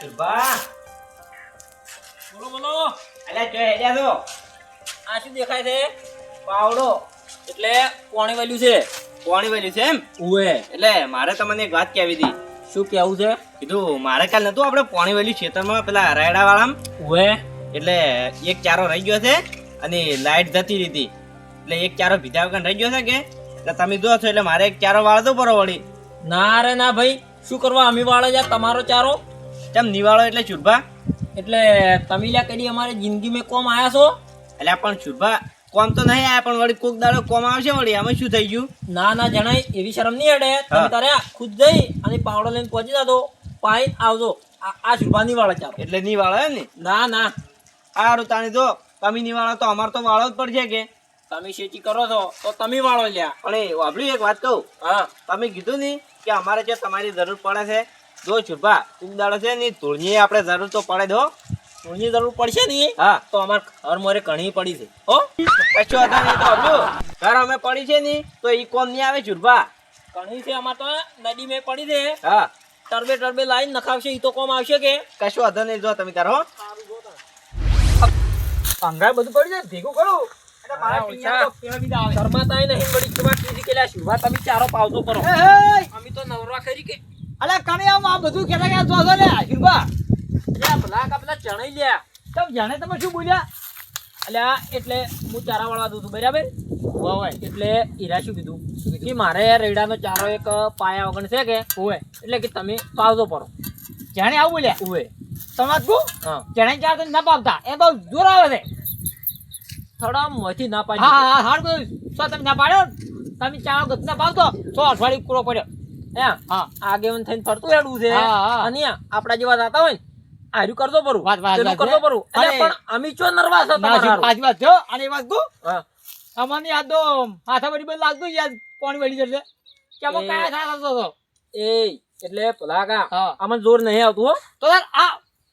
ચુરભા બોલો બોલો. અલ્યા જો હેડ્યા છો. આ શું દેખાય છે? પાવડો. એટલે કોણી વેલ્યુ છે. પોણી વેલ્યુ છે એમ? ઉવે. એટલે મારે તમને એક વાત કહેવી હતી. શું કેવું છે? કીધું મારે કાલ નતું આપણે પોણી વેલ્યું ખેતરમાં પેલા રાયડા વાળા ઉવે. એટલે એક ચારો રહી ગયો છે અને લાઈટ જતી હતી. એટલે એક ચારો ભીધા વગર રહી ગયો છે કે? એટલે તમે જો છો એટલે મારે એક ચારો વાળતો બરો વળી ના રે ના ભાઈ. શું કરવા અમી વાળા જા તમારો ચારો? ચમ નિવાળો એટલે ચુરભા એટલે તમે લ્યા કદી અમારી જિંદગી મેં કોમ આયા છો? એટલે પણ ચુરભા કોમ તો નહીં આયા પણ વળી કોક દાડો કોમ આવશે વળી. આમાં શું થઈ ગયું? ના ના જણાય એવી શરમ નહીં અડે. તમે તારે ખુદ જઈ અને પાવડો લઈને પહોંચી જાતો પાઈ આવજો. આ ચુરભા નિવાળો ચાલો. એટલે નિવાળો ને? ના ના. સારું તાણી જો તમે નિવાળો તો અમારે તો વાળો જ પડશે કે? તમે શેચી કરો છો તો તમે વાળો લ્યા. પણ એ વાપર્યું એક વાત કહું. હા. તમે કીધું નહીં કે અમારે જે તમારી જરૂર પડે છે જો છુરભા તું દાડો છે ને ધૂળની આપણે જરૂર તો પડે દો થોડી જરૂર પડશે ને હા. તો અમાર ઘર મોરે ઘણી પડી છે. હો? કશો હતા નહીં તો હજુ ઘર અમે પડી છે ને તો ઈ કોમ નહીં આવે છુરભા ઘણી છે અમાર તો નદી મેં પડી છે. હા. ટરબે ટરબે લાઈન નખાવશે ઈ તો કોમ આવશે કે? કશો હતો નહીં જો તમે તારો અંગાય બધું પડી જાય ભેગું કરું? શરમાતાય નહીં વળી કેવા કીધી કે શુભા તમે ચારો પાવતો કરો. અમે તો નવરા ખરી કે અલા આમ આ બધું કેતા કે જોશો લે હિરબા અલ્યા ભલા કા પેલા ચણાઈ લે તમે જાણે તમે શું બોલ્યા? અલે એટલે હું ચારા વાળવા દઉં છું બરાબર? હોય એટલે હીરા શું કીધું? કે મારે રેડાનો ચારો એક પાયા વગર છે કે? હોય એટલે કે તમે પાવતો પડો. જાણે આવું બોલ્યા? હોય તમાર કો જાણે ચાર તો ના પાવતા. એ બહુ જોર આવે છે. થોડા મોથી ના પાડી હા હા હાડ સો તમે ના પાડ્યો? તમે ચાર ગત ના પાવતો. સો અઠવાડિયું પૂરો પડ્યો. આગેવન થઈને ફરતું હેડવું છે. અને આપડા જેવા જાતા હોય ને આર્યું કરતો પરું વાત, વાત, કરતો પરું પણ અમી ચો નર્વાસ હતા પાછી વાત જો અને એ વાત હા. અમને યાદ તો હાથા બધી બધું લાગતું યાદ પાણી વળી જશે. કે અમુક એ- કાયા થા થતો હતો એ એટલે ભલા કા હા. જોર નહીં આવતું હો. તો યાર આ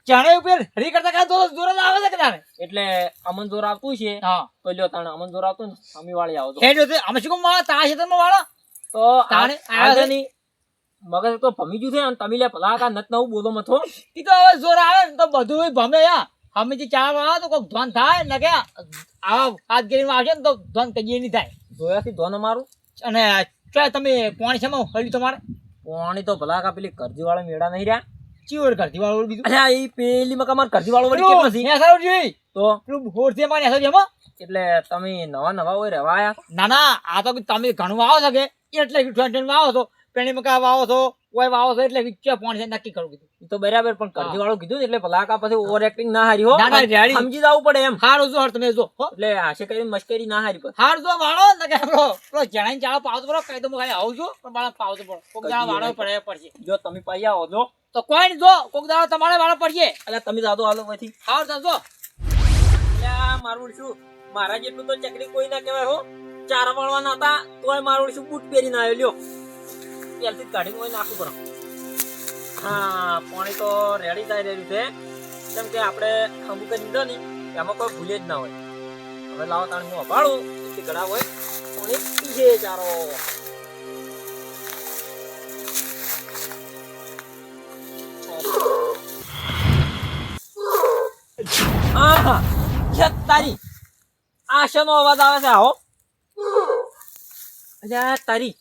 જાણે ઉપર હરી કરતા કા તો જોર જ આવે છે કે તારે? એટલે અમન જોર આવતું છે. હા. તો લ્યો તાણે અમન જોર આવતું ને અમી વાળી આવતો હે જો અમે શું કહું મારા તા છે તમે વાળા? તો તાણે આવે? આગળની મગજ તો ભમી ગયું છે અને તમે લે ભલા નત નવું બોલો મથો. એ તો હવે જોર આવે ને તો બધું ભમે યા. અમે જે ચા વાળા તો કોઈક ધ્વન થાય ને કે આવા હાથગીરીમાં આવશે ને તો ધ્વન કહીએ નહીં થાય. જોયાથી ધ્વન અમારું. અને ચાલ તમે પાણી છે હલ્યું તમારે? પાણી તો ભલા કા પેલી કરજી વાળા મેળા નહીં રહ્યા? ચીવડ વાળું બીજું? એ પેલી મકા માર કરજી વાળો વળી કેમ નથી પેલું નેસારું તો? પેલું હોરથી અમારે નેસારું એમાં એટલે તમે નવા નવા હોય રહેવા આયા ના ના આ તો તમે ઘણું આવો છો કે. એટલે ટ્વેન્ટી વાવો છો. પેણી મકા વાવો છો કોઈ વાવો છો એટલે ક્યાં પાણી છે નક્કી કરું કીધું. તો બરાબર પણ કરજી વાળું કીધું એટલે ભલાકા પછી ઓવર એક્ટિંગ ના હારી હો. સમજી જવું પડે એમ. હારું જો તમે જો. એટલે આશે કરીને મશ્કરી ના હારી પણ હાર જો વાળો ને કે પેલો પેલો જણાઈ ચાળો પાવતો પડો કઈ તો હું આવું છું પણ મારે પાવતો પડો. કોક દાડો વાળો પડે પડશે. જો તમે પાઈ આવો જો. તો કોઈ જો કોક દાડો તમારે વાળો પડશે. એટલે તમે જાદો હાલો પછી. હાર જો. અલ્યા મારું શું? મારા જેટલું તો ચકરી કોઈ ના કહેવાય હો. ચાર વાળવાના હતા તોય મારું શું બૂટ પહેરીને આવ્યો લ્યો. જ કાઢીને હોય નાખવું પડે હા, પાણી તો રેડી થાય રહ્યું છે. કેમ કે આપણે અમુક જ લીધો એમાં કોઈ ભૂલે જ ના હોય. હવે લાવો તાણ, હું અભાળું. એટલી ગળા હોય, પાણી પીજે ચારો. તારી આ શેનો અવાજ આવે છે, આવો. અલ્યા તારી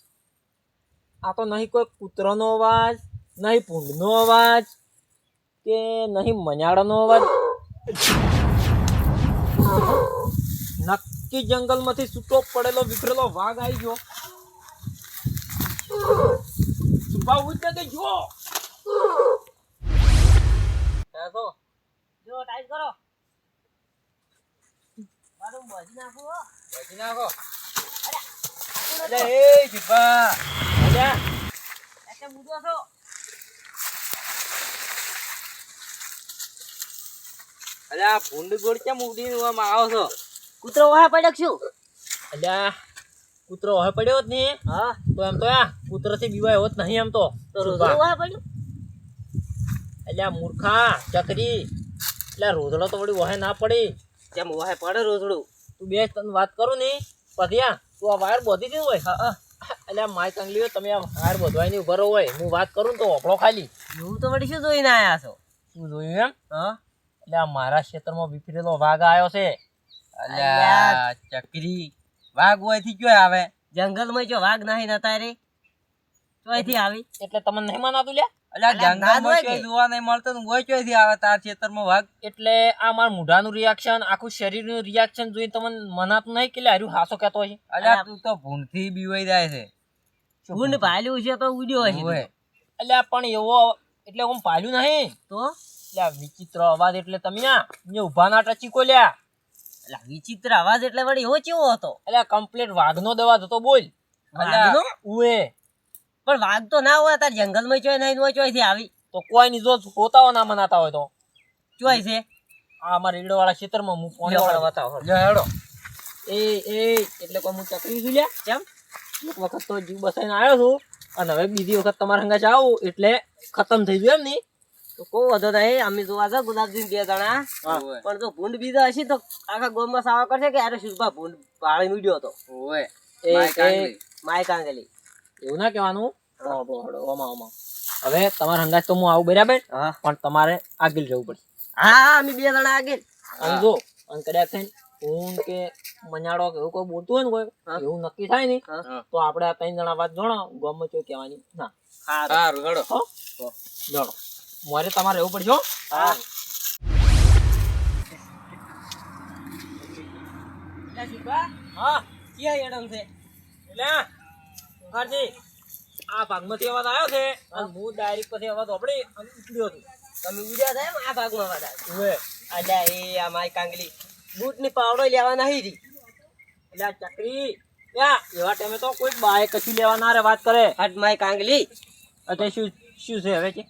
આ તો નહીં કોઈ કૂતરાનો અવાજ નહીં ભૂંડનો અવાજ કે નહીં મняળાનો અવાજ. નક્કી જંગલમાંથી છૂટો પડેલો વિખરેલો વાઘ આવી ગયો. કે જુઓ. જો ટાઈપ કરો. મારું બજી નાખો બજી નાખો અરે એ જીભા. અલ્યા છો ભૂંડ ગોળ કેમ ઉડીને આમાં આવો છો? કૂતરો વાહ પડ્યો શું? અલ્યા કૂતરો હવે પડ્યો જ નહીં. હા. તો એમ તો આ કૂતરાથી બીવાય હોત નહીં એમ તો. વાહ પડ્યો? અલ્યા મૂર્ખા ચકરી. એટલે રોજડો તો વળી વહે ના પડી. કેમ વહે પડે રોજડું તું બે તને વાત કરું ને આ તું આ વાયર બોધી દીધું હોય? હા. અલ્યા માય કંગલીઓ તમે આ હાર બધવાયની ઉભરો હોય હું વાત કરું તો ઓપળો ખાલી. હું તો વળી શું જોઈને આયા છો? શું જોયું એમ? હા? એટલે આ મારા ક્ષેત્રમાં વિફરેલો વાઘ આવ્યો છે. અલ્યા. ચકરી. વાઘ ઓયથી ક્યાં આવે? જંગલમાં જો વાઘ નહીં નતા રે ચોયથી આવી? એટલે તમને નહીં મનાતું અલ્યા જંગલમાં હોય જોવા નહીં મળતો હોય ક્યાંથી આવે તાર ખેતરમાં વાઘ. એટલે આ મારા મોઢાનું રિએક્શન આખું શરીરનું રિએક્શન જોઈને તમને મનાતું નહીં કે લે હાર્યું હાસો કહેતો હોય અલ્યા. તું તો ભૂંડથી બીવાઈ જાય છે. ઊંડ પાલ્યું છે તો ઉડ્યો હશે. એટલે પણ એવો એટલે હું પાલ્યું નહીં. તો? એટલે વિચિત્ર અવાજ એટલે તમે ને ઊભા ના ટચી કો લ્યા અલા, વિચિત્ર અવાજ એટલે વળી એવો કેવો હતો? એટલે કમ્પ્લીટ વાઘનો દવા હતો બોલ. વાઘનો? ઉએ પણ વાઘ તો ના હોય તાર જંગલમાં ચોય નહીં હોય ચોયથી આવી. તો કોઈ ની જો પોતાઓ ના મનાતા હોય તો. ચોય છે? આ અમારા ઈડો વાળા ક્ષેત્રમાં હું પોણી વાળા. બતાવો. હેડો. એ એ એટલે કોઈ હું ચકરી છું લ્યા. કેમ? એક વખત તો જીવ બસાઈને આવ્યો છું. અને હવે બીજી વખત તમારા હંગા આવું એટલે ખતમ થઈ ગયું એમ ની તો કો વધો નહીં અમે જોવા છે ગુલાબજી બે જણા. પણ જો ભૂંડ બીજા હશે તો આખા ગામમાં સાવા કરશે કે અરે શુભા ભૂંડ ભાળી મીડ્યો હતો? ઓય એ માય કાંગલી. એવું ના કહેવાનું? હળો, ઓમાં, ઓમાં. હવે તમારા હંગાત તો હું આવું બરાબર હા. પણ તમારે આગળ જવું પડશે. હા હા અમે બે જણા આગળ. અને જો અને કદાચ થઈને ઊન કે મનાડો કે એવું કોઈ બોલતું હોય ને કોઈ એવું નક્કી થાય ને તો આપણે આ ત્રણ જણા વાત જોણો ગમે ચોય કહેવાની. ના. સારું હેડો હો? મારે તમારે એવું પડશે હા. હા. ક્યાં એડમ છે? એટલે આ ભાગમાંથી અવાજ આવ્યો છે અને હું ડાયરેક્ટ પછી અવાજ ઉપડ્યો છું. તમે ઉડ્યા થાય આ ભાગમાં. અલ્યા એ આ માય કાંગલી. બૂટની પાવડો લેવા નહીં રી. એટલે આ ચકરી એવા ટાઈમે તો કોઈ બાય કશું લેવા ના રે વાત કરે. હાટ માય કાંગલી. એટલે શું શું છે હવે કે?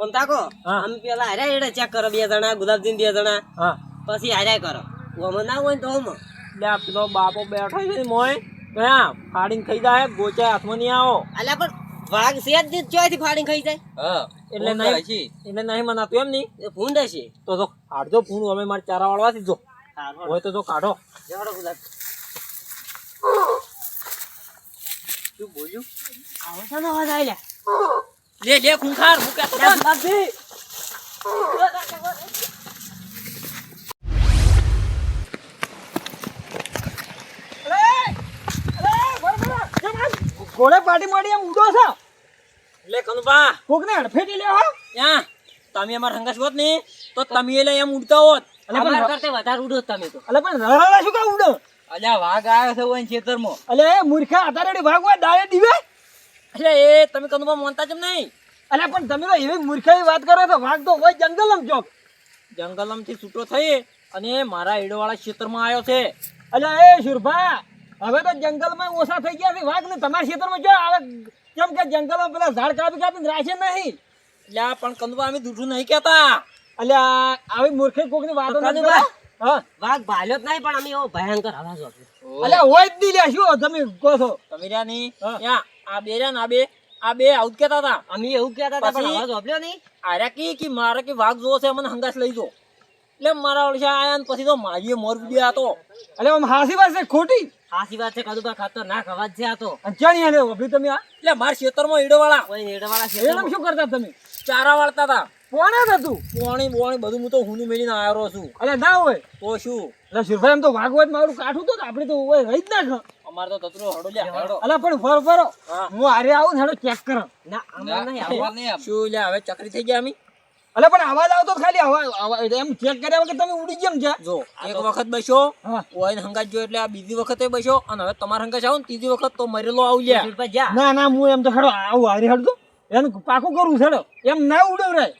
ઓમ તાકો હા. અમે પેલા હાર્યા એડે ચેક કરો બે જણા ગુલાબજી બે જણા. હા. પછી હાર્યા કરો. ઓમાં ના હોય ને તો ઓમાં. એટલે પેલો બાપો બેઠો છે મોય ક્યાં ફાડીને ખાઈ જાય ગોચે હાથમાં નહીં આવો. અલ્યા પણ વાઘ સેજ દીધ ચોથી ફાડીને ખાઈ જાય. હા એટલે નહીં. એટલે નહીં મનાતું એમ નહીં. એ ભૂંડ હશે. તો તો હાડજો ફૂણ અમે મારે ચારા વાળવાથી જો. હોય તો તો કાઢો. જવડો ગુલાબ શું બોલ્યું? આવો છે ને અવાજ આવી લે લે ખૂંખાર હું કહેતો હતો ગુલાબજી ઘોડે પાટી મારી એમ ઉડો છો? લે કનુભા. કોક ને હડફેટી લેવા ત્યાં તમે અમારા હંગાસ હોત ને તો તમે એટલે એમ ઉડતા હોત. અમાર કરતે વધારે ઉડો તમે તો. એટલે પણ રડાડા શું કા ઉડો અલ્યા વાઘ આવ્યો છે ઓય ખેતરમાં. એટલે મૂર્ખા અતારે ભાગવા દાડે દીવે? એટલે એ તમે કનુભા માનતા કેમ નહીં? એટલે પણ તમે તો એવી મૂર્ખાઈ વાત કરો છો વાઘ તો હોય જંગલમ ચોક. જંગલમથી છૂટો થઈ અને મારા ઈડોવાળા ક્ષેત્રમાં આવ્યો છે. એટલે એ શુરભા હવે તો જંગલમાં ઓછા થઈ ગયા છે વાઘ ને તમારા ક્ષેત્રમાં જો આવે કેમ કે જંગલમાં પેલા ઝાડ કાપી કાપીને રાખે નહીં. એટલે પણ કંદુબા અમે દૂધું નહીં કહેતા. આ આવી મૂર્ખાઈ કોકની વાતો નથી કાનુભા? હા. વાઘ ભાલ્યો જ નહીં પણ અમે એવો ભયંકર અવાજ વાગ્યો એટલે હોય જ નહીં લે શું તમે કહો છો. તમે રહ્યા નહીં. આ બે રહ્યા ને આ બે આ બે આવું કેતા હતા. અમે એવું કેતા હતા પણ અવાજ વાપર્યો નહીં. આર્યા કી કે મારે કે વાઘ જોવો છે મને હંગાસ લઈ જો. એટલે મારા ઓળશા આયા ને પછી તો મારીએ મોર વીડિયો હતો એટલે આમ હાસી વાત છે ખોટી. હાસી વાત છે કદુબા ખતરનાક અવાજ છે આ તો. અને ચાણી હાલે વાપરી તમે આ? એટલે મારા ખેતરમાં ઈડો વાળા. કોઈ વાળા છે શું કરતા તમે? ચારા વાળતા હતા. કોણે હતું. પોણી બોણી બધું હું તો હું મેળીને આવ્યો છું. એટલે ના હોય. તો શું? એટલે શિરભાઈ એમ તો ભાગવત મારું કાઠું તો આપણે તો હોય રહી જ ના અમારે તો તતરો હડો લે હડો અલે પણ ફરો ફરો. હું. આરે આવું ને હડો ચેક કરો. ના અમાર નહીં શું લે હવે ચકરી થઈ ગયા અમે? અલે પણ અવાજ આવતો ખાલી અવાજ એમ ચેક કર્યા વગર તમે ઉડી જેમ છે જો. એક વખત બેસો હા. ઓઈને હંગાત જો એટલે આ બીજી વખતે બેસો અને હવે તમારે હંગાત આવો ને ત્રીજી વખત તો મરેલો આવું લ્યા. ના ના હું એમ તો હડો આવું હારી હડતો એનું પાકું કરું હેડો. એમ ના ઉડવરાય.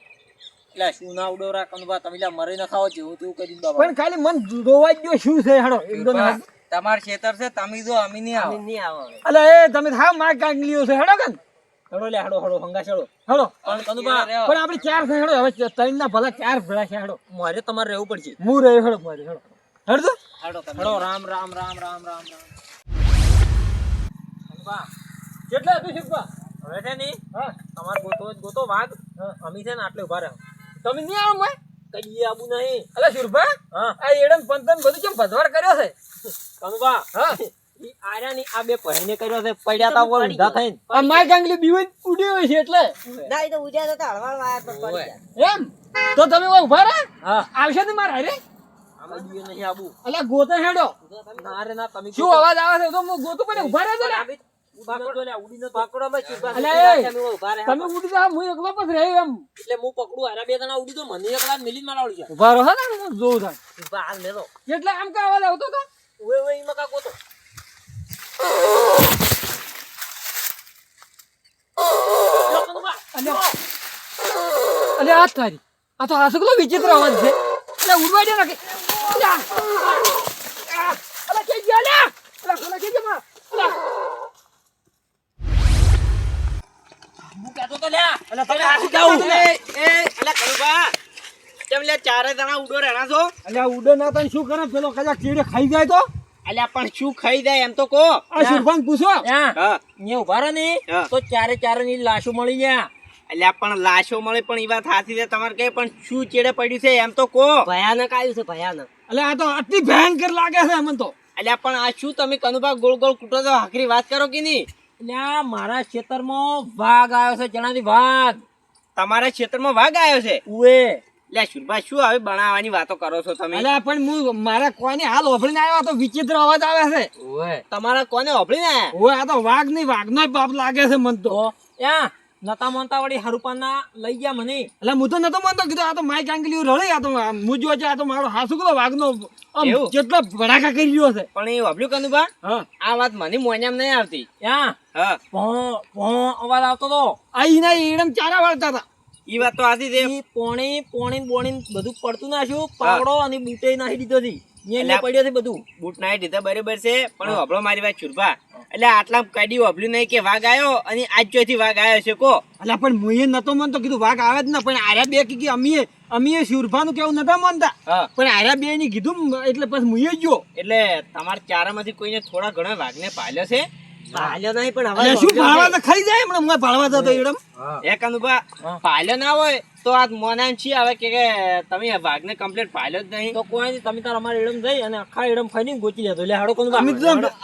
એટલે શું ના ઉડવરા તમે મરી ના ખાઓ જેવું તેવું કરી બાબા. પણ ખાલી મન જોવા જ શું છે હેડો એકદમ તમાર ખેતર છે તમે જો અમે નહીં આવો. નહીં આવો હવે. એ તમે હા માર કાંગલીઓ છે હેડો કન. હડો લ્યા હડો હડો હંગા ચડો હેડો. પણ કનુભા પણ આપણે ચાર છે હેડો હવે ત્રણ ના ભલા ચાર ભેળા છે હેડો. મારે તમારે રહેવું પડશે. હું રહ્યો હેડો મારે હેડો. હેડો હડો રામ રામ રામ રામ રામ રામ. કનુભા કેટલા હતું હવે છે ને હા. તમારે ગોતો ગોતો વાઘ. અમે છે ને આટલે ઊભા રહો તમે નહીં આવો મેં કઈ આબુ નહીં. અલા શુરભા આ એડમ પંતન બધું કેમ ભદવાર કર્યો છે? કનુભા હા. ઈ આર્યા ની આ બે પહેને કર્યો છે પડ્યા તા ઓર ઊંધા થઈને. આ માય કાંગલી બીવે ઉડી હોય છે એટલે. ના એ તો ઉડ્યા તો હળવાળ વાયા પર પડી ગયા. એમ? તો તમે ઊભા રહે હા. આવશે ને મારા રે નહીં આબુ. અલ્યા ગોતે હેડો. ના રે ના તમે શું અવાજ આવે છે? તો હું ગોતું પડે ઊભા રહે તો લ્યા. તમે ઉડી જાઓ હું એકલો પછી રહી એમ. એટલે હું પકડું હારા બે જણા ઉડી તો મને એકલા મિલી મારા ઉડી ઊભા રહો ને જોઉં થાય. શિરભા હાલ મેલો. એટલે આમ કા અવાજ આવતો તો ઓય ઓય એમાં કાકો તો લો, કનુભા. અલ્યા અલે આ તારી. આ તો આ સગલો વિચિત્ર અવાજ છે. અલે ઉડવા દે નાખે. અલે કે ગયા લે અલે કે ગયા? હું કહેતો તો લ્યા. અલે તમે આ શું જાઉં એ એ અલા કેમ લે ચારે જણા ઉડો રહેણા છો? અલ્યા ઉડે ના તને શું કરે? પેલો કદાચ ચીડે ખાઈ જાય તો? અલ્યા પણ શું ખાઈ જાય એમ તો કહો. આ સુરભાન પૂછો. હા. અહીંયા ઊભા રહો ને. તો ચારે ચારે ની લાશો મળી ગયા એટલે પણ લાશો મળે પણ એ વાત સાચી છે તમારે કે પણ શું ચેડે પડ્યું છે એમ તો કહો. ભયાનક આવ્યું છે ભયાનક. એટલે આ તો અતિ ભયંકર લાગે છે અમને તો. એટલે પણ આ શું તમે કનુભા ગોળ ગોળ કૂટો તો હાકરી વાત કરો કે નહીં? એટલે મારા ખેતરમાં વાઘ આવ્યો છે જણાથી વાઘ. તમારા ક્ષેત્રમાં વાઘ આવ્યો છે? ઉએ. લે શુરભા શું હવે બનાવવાની વાતો કરો છો તમે? અલ્યા પણ હું મારા કોને હાલ ઓફળીને આવ્યો તો વિચિત્ર અવાજ આવે છે. ઓય તમારા કોને ઓભળી ને ઓય આ તો વાઘ નહીં વાઘનો બાપ લાગે છે મન તો. તો? યા નતા મનતા વળી હરુપાના લઈ ગયા મને. એટલે હું તો નતો માનતો કીધું આ તો માઈક આંગલી રડે આ તો હું જો આ તો મારો હાસુકલો વાઘનો આમ એવું? ભડાકા કરી રહ્યો છે. પણ એ ઓભળ્યું કનુભા? આ વાત મને મોન્યામ નહીં આવતી. હા. ભો ભો અવાજ આવતો તો. આઈ ઈના એડમ ચારા વાળતા હતા. એ વાત તો આથી ઈ પોણી પોણી બોણી બધું પડતું નાખ્યું પાવડો અને બૂટે નાખી દીધો હતી એટલે- પડ્યો છે બધું. બૂટ નાઈ દીધા બરાબર છે પણ ઓભળો મારી વાત છુરભા એટલે આટલા કડી ઓભળ્યું નહીં કે વાઘ આવ્યો અને આજ ચોથી વાઘ આવ્યો છે કો. અલ્યા પણ મુએ નતો માનતો કીધું વાઘ આવે જ ને પણ આર્યા બે કીધી અમીએ અમીએ શુરભાનું કેવું નતા માનતા? પણ આર્યા બે ની કીધું એટલે પછી મુએ એટલે તમારા ચારામાંથી કોઈને થોડા ઘણા વાઘને પાલ્યો છે? પાલ્યો નહીં પણ હવે શું ભાળવા તો ખાઈ જાય હમણાં હું ભાળવા જતો એડમ એ કનુભા પાલ્યો ના હોય તો આ મોના છી હવે કે તમે આ વાઘને કમ્પ્લીટ પાડ્યો જ નહીં. તો કોઈ નહીં તમે તારા અમારા એડમ જઈ અને આખા એડમ ખાઈને ગોચી લેતો એટલે હાડો કોણ અમિત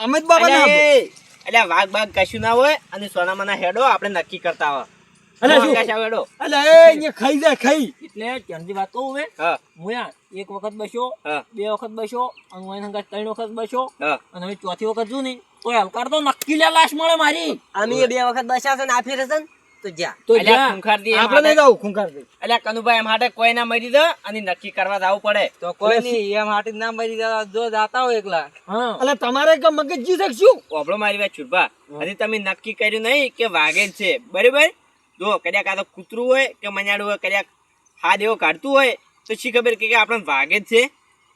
અમિત બાબા ના અલ્યા એ, અલ્યા વાઘ બાગ કશું ના હોય અને સોનામાના હેડો આપણે નક્કી કરતા હોય. અલ્યા શું? હેડો અલ્યા એ ખાઈ જાય ખાઈ. એટલે ત્યાંથી વાત કહું હવે મુયા એક વખત બસ્યો બે વખત બસ્યો અને હું એના ત્રણ વખત બસ્યો. અને હવે ચોથી વખત જોઉં ને તો હલકાર તો નક્કી લે લાશ મળે મારી. અમે બે વખત બસ્યા છે ને આ ફેરે છે ને? તો જા. તો જા. ખૂંખારજી એમ આપણે નહીં જાવ ખૂંખાર ભાઈ અલ્યા કનુભાઈ એમ હાટે કોઈ ના મરી દે અને નક્કી કરવા જવું પડે. તો કોઈ નહીં એમ હાટી ના મરી જો જાતા હોય એકલા. હા અલ્યા તમારે કે મગજ જી શકશું ઓભળો મારી વાત છુરભા હજી તમે નક્કી કર્યું નહીં કે વાઘે છે. બરાબર? જો કદાચ આ તો કૂતરું હોય કે મજાડું હોય કદાચ હાથ એવો કાઢતું હોય તો શી ખબર કે કે આપણે વાઘે જ છે?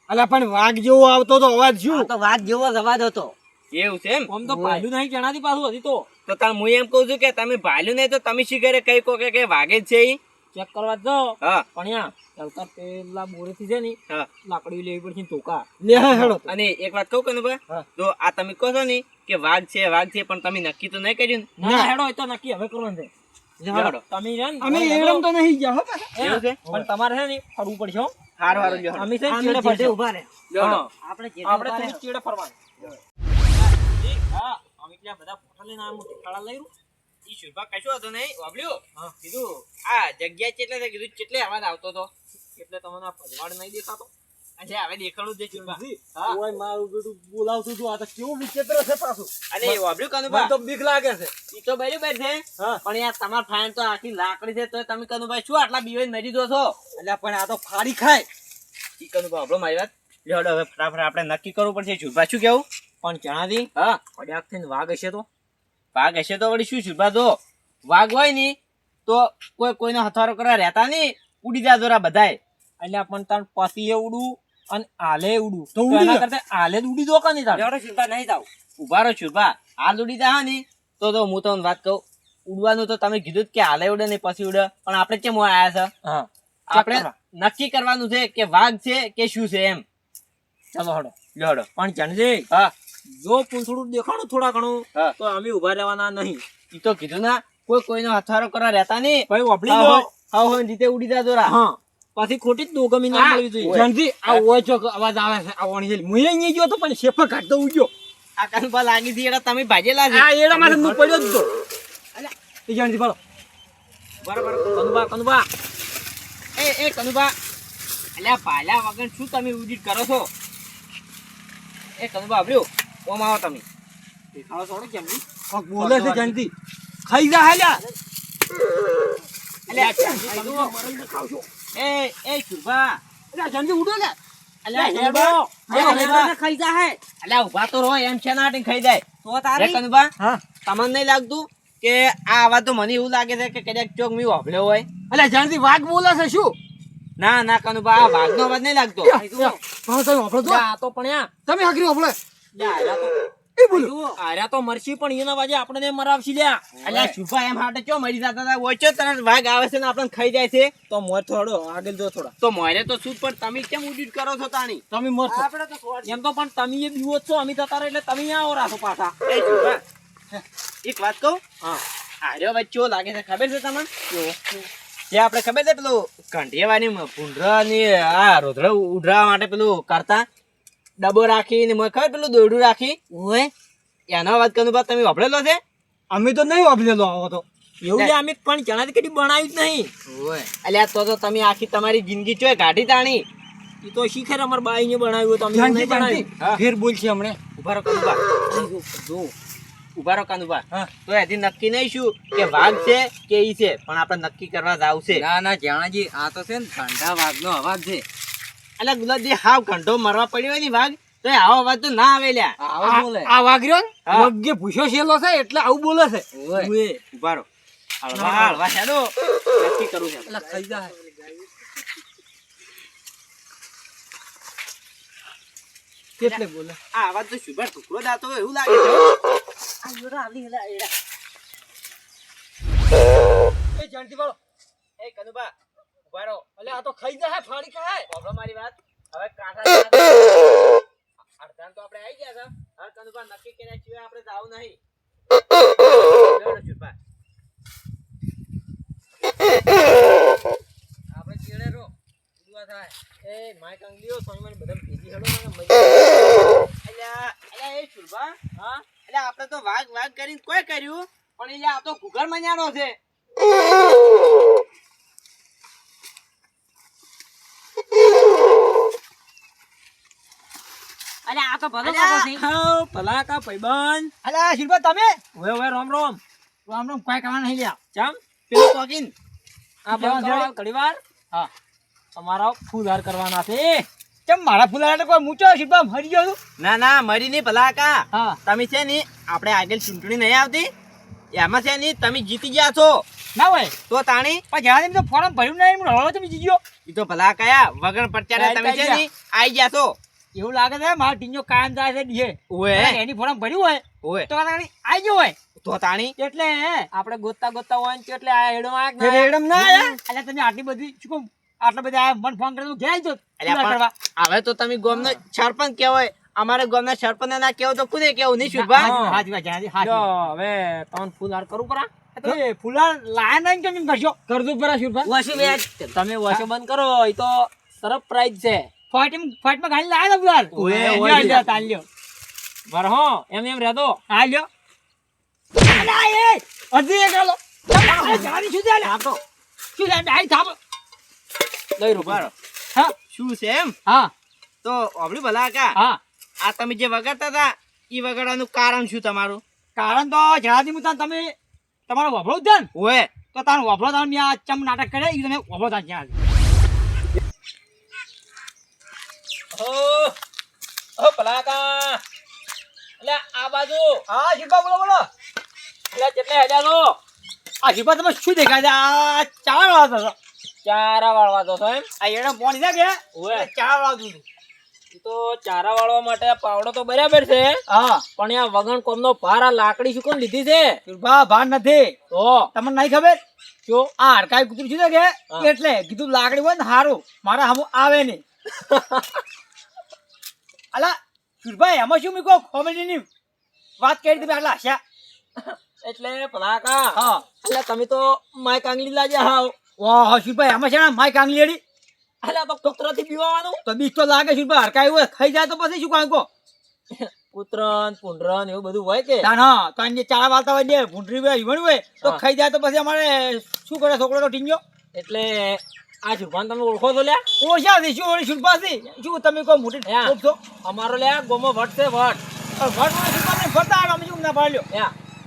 અલ્યા પણ વાઘ જેવો આવતો તો અવાજ શું? તો વાત જેવો જ અવાજ હતો. એવું છે એમ? આમ તો ભાલ્યું નહીં જણાતી પાછું હતી તો. તો તાર હું એમ કહું છું કે તમે ભાલ્યું નહીં તો તમે શી કરે કઈ કો કે કે વાગે જ છે ઈ? ચેક કરવા જાઓ. હા. પણ યા ચાલતા પેલા બોરેથી છે ને લાકડી લેવી પડશે ટોકા. અને એક વાત કહું હા. જો આ તમે કહો છો ને કે વાઘ છે વાઘ છે પણ તમે નક્કી તો નહીં કર્યું ના? હેડો એ તો નક્કી હવે કરવાનું છે. તમે અમે એડમ તો નહીં ગયા હો પાછા. હે, એવું છે? પણ તમારે છે ને ફરવું પડશે હારું હારું અમે છે ને અમે ચેડે જેઠે ફરશું. ઊભા રહે. આપણે ચેડે ફરવાનું. હા અમે એટલે બધા ફોટા લઈને આ મોટી લઈ રહ્યું. ઈ શુભા કશો હતો નહીં વાપર્યું. હા. કીધું આ જગ્યા ચેટલે છે? કીધું કેટલે અવાજ આવતો તો એટલે તમને આ ભજવાડ નહીં દેખાતો? અચ્છા હવે દેખાણું જ છે શુભા હા. ઓય મારું બેટું બોલાવતું હતું. આ તો કેવું વિચિત્ર છે પાછું. અને કનુભા? તો બીક લાગે છે. ઈ તો બરાબર છે. પણ યાર તમાર ફાઈન તો આખી લાકડી છે તો તમે કનુભાઈ શું આટલા બીવે મરી દો છો? એટલે પણ આ તો ફાડી ખાય. ઈ કનુભા આપણો મારી વાત. લ્યો હવે ફટાફટ આપણે નક્કી કરવું પડશે. શુભા શું કેવું? પણ જણાથી હા. કડાક થઈને વાઘ હશે તો? વાઘ હશે તો વળી શું શુભા તો વાઘ હોયની તો કોઈ કોઈનો હથારો કરવા રહેતા નહીં ઉડી જા જોરા બધાય. એટલે પણ તાર પતિ ઉડું અને આલે ઉડું તો એના કરતા આલે ઉડી દો કે નહીં તાર શિલ્પા નહીં તાવ ઊભા રહો શુભા હાલ ઉડી જા હા ની. તો તો હું તમને વાત કહું. ઉડવાનું તો તમે કીધું કે હાલે ઉડે ને પછી ઉડે. પણ આપણે કેમ આયા છે? હા. આપણે નક્કી કરવાનું છે કે વાઘ છે કે શું છે એમ. ચાલો હડો. લ્યો પણ જાણજે હા. જો પૂંછડું દેખાણું થોડા ઘણું તો અમે ઊભા રહેવાના નહીં. ઈ તો કીધું ના કોઈ કોઈનો હથવારો કરવા રહેતા નહીં. ભાઈ વાપરી લો હા હોય રીતે ઉડી જા જોરા. હા. પાછી ખોટી જ દોગમી ના મળવી જોઈએ. જનજી આ ઓછો અવાજ આવે છે. આ જેલી. મુએ અહીંયા ગયો તો પણ શેફા કાઢતો ઉગ્યો આ કનુભા લાગી હતી એડા તમે ભાજેલા છે. આ એડા માથે મુ પડ્યો જ તો. એ જનજી બોલો બરાબર. કનુબા કનુબા એ એ કનુબા અલ્યા પાલા વગર શું તમે ઉડીટ કરો છો? એ કનુબા આવ્યો ઓમ આવો તમે. દેખાડો છોડો કેમ કોક બોલે છે જંતી ખાઈ જા હાલ્યા. અલે કનુભા. એ એ શુભા. અલે જંતી ઉડો લે અલે હેડો. હેડો. ખાઈ જા હે. અલે ઊભા તો રો એમ છે ના ખાઈ જાય. તો તારી કનબા હા. તમને નહીં લાગતું કે આ આવા તો મને એવું લાગે છે કે કદાચ ચોક મેં વાપર્યો હોય? અલે જાણતી વાઘ બોલે છે શું? ના ના કનુભા આ વાઘનો અવાજ નહીં લાગતો. હા તમે વાપરો તો. આ તો પણ તમે હાકરી વાપરો. આર્યા તો- એ બોલો. આર્યા તો મરશી પણ એના વાજે આપણને મરાવશી લ્યા. અલ્યા શુભા એમ હાટે ચો મરી જતા હતા? ઓછો તરત વાઘ આવે છે ને આપણને ખાઈ જાય છે. તો મોર થોડો આગળ જો થોડા. તો મોરે તો શું પણ તમે કેમ ઉડીટ કરો છો તાણી? તમે મરશો આપણે તો એમ તો પણ તમે એ બીવો છો અમે જતા એટલે તમે આવો રાખો પાછા. એ શુભા. એક વાત કહું? હા. આર્યો વચ્ચો લાગે છે ખબર છે તમને? જે આપણે ખબર છે પેલું કંઠિયાવાની ભૂંડરા ની આ રોધડા ઉડરા માટે પેલું કરતા? ડબ્બો રાખી ને મને ખબર પેલું દોરડું રાખી? ઓય. એનો વાત કરું બાદ તમે વાપરેલો છે? અમે તો નહીં વાપરેલો આવો તો. એવું છે અમે પણ જણાથી કદી બનાવ્યું જ નહીં. અલ્યા તો તો તમે આખી તમારી જિંદગી ચોય કાઢી તાણી. એ તો શીખર અમાર બાઈને બનાવ્યું તો અમે નહીં બનાવ્યું. ફેર બોલ છે હમણે. ઊભા રહો કાનુબા જો ઊભા રહો કાનુબા તો એથી નક્કી નહીં શું કે વાઘ છે કે ઈ છે પણ આપણે નક્કી કરવા જાવ છે. ના ના જાણાજી આ તો છે ને ઠંડા વાઘનો અવાજ છે. અલ્યા ગુલાબજી હાવ ઘંટો મરવા પડ્યો હોય ને વાઘ તો આવો અવાજ તો ના આવે લ્યા. આ આ વાઘ રહ્યો જે ભૂસ્યો છેલ્લો છે એટલે આવું બોલે છે. ઉએ, ઊભા હળવા હળવા હેડો નક્કી કરું છે. એટલે ખાઈ જા. કેટલે બોલે? આ અવાજ તો શુભર ટુકડો દાતો હોય એવું લાગે છે આ યોરા આવડી હેલા એડા. એ જાણતી વાળો એ કનુબા ઊભા રહો. આ તો ખાઈ જાય ફાડી ખાય સાંભળો મારી વાત. હવે કાંઠા અડધાન તો આપણે આવી ગયા છે. હવે કનુબા નક્કી કર્યા સિવાય આપણે જાવું નહીં. આપણે ચેડે રો ઉડવા થાય. એ માય કાંગલીઓ મને બધા હેડો મજા અલ્યા અલ્યા એ શુભા હા? એટલે આપણે તો વાઘ વાઘ કરીને કોઈ કર્યું પણ એટલે આ તો ઘુઘર મજાનો છે. અરે આ તો ભલો! કાકો છે હાઉ, ભલા કા ભાઈબંધ. અલે શિલ્પા તમે? ઓય ઓય રોમ રોમ. રામ રામ કોઈ કામ નહીં લ્યા. ચમ? પેલું ટોકીન આ જવા બંધ કરો જવા. ઘડી વાર. હા. તમારા ફૂલહાર કરવાના છે. કેમ મારા ફૂલા એટલે કોઈ મૂચો? શિલ્પા મરી ગયો ના ના મરી નહીં ભલા કા હા. તમે છે ને આપણે આગળ ચૂંટણી નહીં આવતી. એમાં છે ને તમે જીતી ગયા છો. ના હોય. તો તાણી? પણ તો ફોરમ ભર્યું નહીં હું હળવો તમે જીત્યો એ તો ભલા કયા વગર પ્રચારે તમે છે ને આવી ગયા છો. એવું લાગે છે મારો ટીંજો કાયમ જાય છે ડીએ ઓએ એની ફોરમ ભર્યું હોય ઓએ તો આઈ ગયો હોય. તો તાણી? એટલે આપણે ગોતતા ગોતતા હોય ને એટલે આ હેડો આ ફેર ના આયા? એટલે તમે આટલી બધી શું કહું આટલા બધા મન ફોન કરીને ઘેર જો હવે તો તમે ગામનો સરપંચ કહેવાય. અમારે ગામના સરપંચ ના કેવો તો ખુદે કેવું નહીં શુભા. હાજી જાણતી હાજી હવે તમને ફૂલાર કરું પરા. તો એ ફૂલા લાયા નહીં કેમ કરશો? કરજો પરા શિલ્પા વસી તમે વોશો બંધ કરો એ તો સરપ્રાઈઝ છે. ફાઈટ ફાઈટમાં ગાડી લાયા ને ફૂલા ઓએ, ઓએ. બર હો એમ એમ રહેતો. હા લ્યો અલા એ અધી એક આલો આ શું છે આ તો શું છે ડાઈ થાપ લઈ રૂ ઊભા હા. શું છે એમ? હા. તો અબડી ભલા કા હા. આ તમે જે વગાડતા હતા એ વગાડવાનું કારણ શું તમારું? કારણ તો જણાતી મુતા તમે તમારો વભળો જ ને. ઓએ તો તારો વભળો તાર મેં આ ચમ નાટક કરે એ તમે વભળો તાર જ્યાં ઓ ઓ પલાકા. એટલે આ બાજુ. હા શિલ્પા બોલો બોલો. એટલે હેડ્યા છો આ શિલ્પા તમે શું દેખાય છે? આ ચાર વાળા છો ચારા વાળવા દો છો એમ? આ એને પોણી ના કે? ઓએ ચાર વાળા દૂધ તો. ચારા વાળવા માટે પાવડો તો બરાબર છે. હા. પણ આ વગણ કોમનો ભાર આ લાકડી શું કોણ લીધી છે? શિલ્પા ભાર નથી. તો? તમને નહીં ખબર? જો. આ હડકાઈ કૂતરું છે કે? એટલે કીધું લાકડી હોય ને સારું મારા હમ આવે નહીં. અલા સુરભાઈ એમાં શું મૂકો? કોમેડીની વાત કરી તમે આટલા હસ્યા એટલે પલાકા હા. એટલે તમે તો માય કાંગલી લાજે હાવ. વાહ સુરભાઈ એમાં છે માય કાંગલી એડી? એટલે તો કૂતરાથી પીવાનું તો બીજ તો લાગે સુરભાઈ હડકાઈ હોય ખાઈ જાય તો પછી શું કાંકો કહો? કૂતરન પુંડરન એવું બધું હોય કે? ના ના તો જે ચાર વાળતા હોય ને ભૂંડરી હોય ઈવણ હોય તો ખાઈ જાય તો પછી અમારે શું કરે છોકરો તો ટીંગ્યો? એટલે આ શુભાન તમે ઓળખો છો લ્યા? ઓછાથી શું ઓળી શુલ્પાથી શું તમે કોઈ મોટી ઓળખો અમારો લ્યા ગોમો વટ છે વટ. ભટમાં શુલ્પાને ફરતા આવે, અમે શું ના પાડ્યો?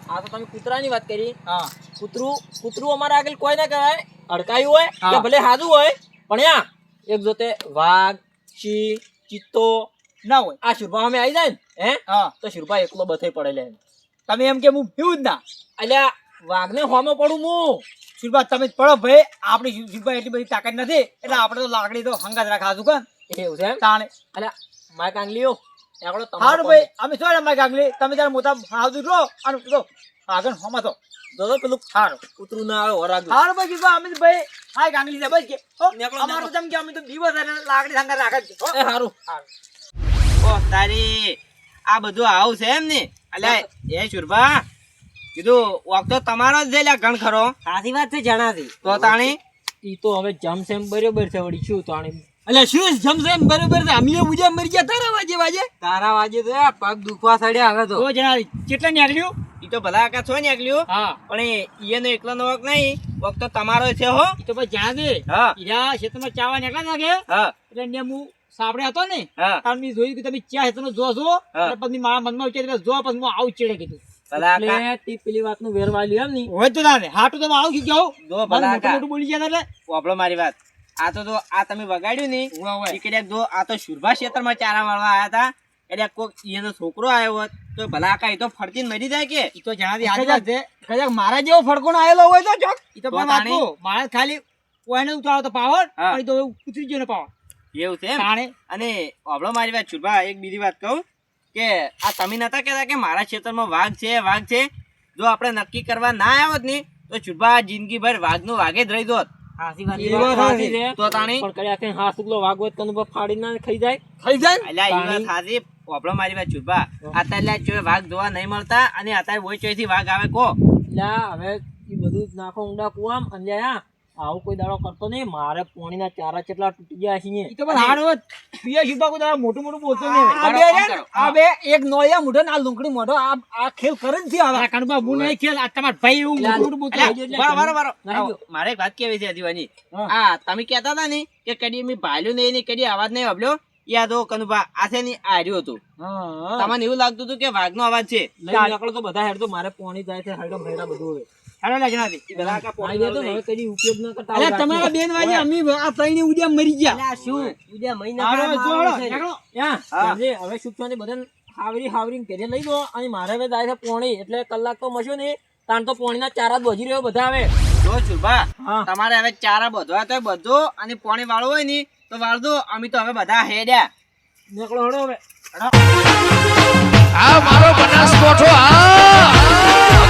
આ તો તમે કૂતરાની વાત કરી. હા. કૂતરું કૂતરું અમારા આગળ કોઈ ના કહેવાય. અડકાયું હોય કે ભલે હાજુ હોય પણ યા એક જોતે વાઘ ચી ચિત્તો ના હોય. આ શુરભા અમે આવી જાય ને હે? હા. તો શુરભા એકલો બથે પડે લે તમે એમ કે હું પીવું જ ના. અલ્યા વાઘને હોમો પડું હું શુલ્પા તમે જ પડો ભાઈ. આપણી શુલ્પા એટલી બધી તાકાત નથી. એટલે આપણે તો લાકડી તો હંગાત રાખાશું કે એવું છે તાણે. અલ્યા માય કાંગલીઓ હારું ભાઈ અમે શું અમારે કાગલી તમે તારા મોટા હાજુ છો? અને તો આગળ હમા તો. દોડો પેલું હારું કૂતરું ના આવે વરાગ. હારું ભાઈ કીધું અમે ભાઈ. હા કાંગલી છે બસ કે. અમારું તો કે અમે તો દિવસ અને લાકડી હંગાત રાખે છે. સારું હારું. ઓ તારી આ બધું આવું છે એમ ને? અલ્યા એ શુરભા કીધું વખતો તમારો જ છે લ્યા ઘણ ખરો. સાચી વાત છે જણાથી તો તાણી? ઈ તો હવે જમસેમ બરોબર છે વળી શું તાણી? અલ્યા શું જમસેમ બરોબર છે? અમે મુજબ મરી ગયા તારા વાજે વાજે? તારા વાજે તો આ પગ દુખવા સડ્યા હવે તો. જણા કેટલા નીકળ્યું? ઈ તો ભલા આકા છો નીકળ્યું. હા. પણ એ ઈયનો એકલો નો વક નહીં વક તો તમારો છે હો. ઈ તો ભાઈ જ્યાં દે હા. ઈરા ખેતરમાં ચાવા નીકળ્યા નાખે હા. એટલે ને હું સાંભળે હતો ને હા. તાર મેં જોયું કે તમે ચા ખેતરમાં જો છો. પછી મારા મનમાં વિચાર જો પછી હું આવું ચેડે કીધું. ભલા તી પેલી વાતનું વેરવા લ્યો એમ ની. હોય તો ના રે તો આવું કી જાઉં જો મને મોટું બોલી ગયા એટલે વાપરો મારી વાત. આ તો જો આ તમે વગાડ્યું ને. ઉવા હોય. ઈ કદાચ જો આ તો શુરભા ક્ષેત્રમાં ચારા વાળવા આયા હતા એટલે કોક ઈયનો છોકરો આવ્યો હોત તો ભલા એ તો ફરતી મરી જાય કે? ઈ તો કદાચ મારા જેવો ફડકો આવેલો હોય તો ચોક. ઈ તો પણ વાત? મારે ખાલી કોઈને ઉતારો તો પાવર પણ તો ઉતરી ગયો ને પાવર. એવું છે અને વાપરો મારી વાત છુરભા એક બીજી વાત કહું. કે આ તમે નતા કહેતા કે મારા ક્ષેત્રમાં વાઘ છે વાઘ છે? જો આપણે નક્કી કરવા ના આવ્યો ને તો શુરભા જિંદગીભર વાઘનું વાઘે જ રહી દોત વાઘ નહીં આવે કો. હવે બધું જ નાખો ઊંડા કુવામ. અને આવું કોઈ દાડો કરતો નહીં. મારે પોણીના ચારા ચેટલા તૂટી ગયા છે તો પણ હારું હોત. પિયા શિલ્પા કોઈ દાડો મોટું મોટું બોલતો નહીં. આ બે ને. આ એક નોળિયા મોઢો ને આ લુંકડી મોઢો. આ આ ખેલ કરે જ છે હવે. આ કાનબા બુ નહીં ખેલ. આ તમાર ભાઈ એવું મોટું મોટું બોલતો વારો, વારો, વારો. મારે એક વાત કેવી છે દીવાની હા. આ તમે કહેતા હતા ને કે કદી મેં ભાલ્યું નહીં ને કદી અવાજ નહીં અબલ્યો યાદ હો કનુભા આ છે આર્યું હતું. તમને એવું લાગતું હતું કે વાઘનો અવાજ છે? તો બધા હેડતો મારે પોણી જાય છે હેડો ભેડા બધું હાલો લે જણાવી. ઈ બધા પોણી તો હવે કદી ઉપયોગ ના કરતા અલ્યા તમારા બેન વાજે અમે આ ત્રણે ઉડ્યા મરી ગયા. અલ્યા શું? મહિના હા. હવે શુભચાંદી બધાને? હાવરી હાવરીને ઘરે લઈ ગયો અને મારે હવે જાય છે પોણી. એટલે કલાક તો મસ્યો નહીં. તાણ તો પોણીના ચારા જ બજી રહ્યો બધા આવે જો સુભા હા. તમારે હવે ચારા બધવા તો બધો અને પોણી વાળો હોય ને તો વાળજો અમે તો હવે બધા હેડ્યા. નીકળો હડો હવે. આ મારો બનાસકોઠો આ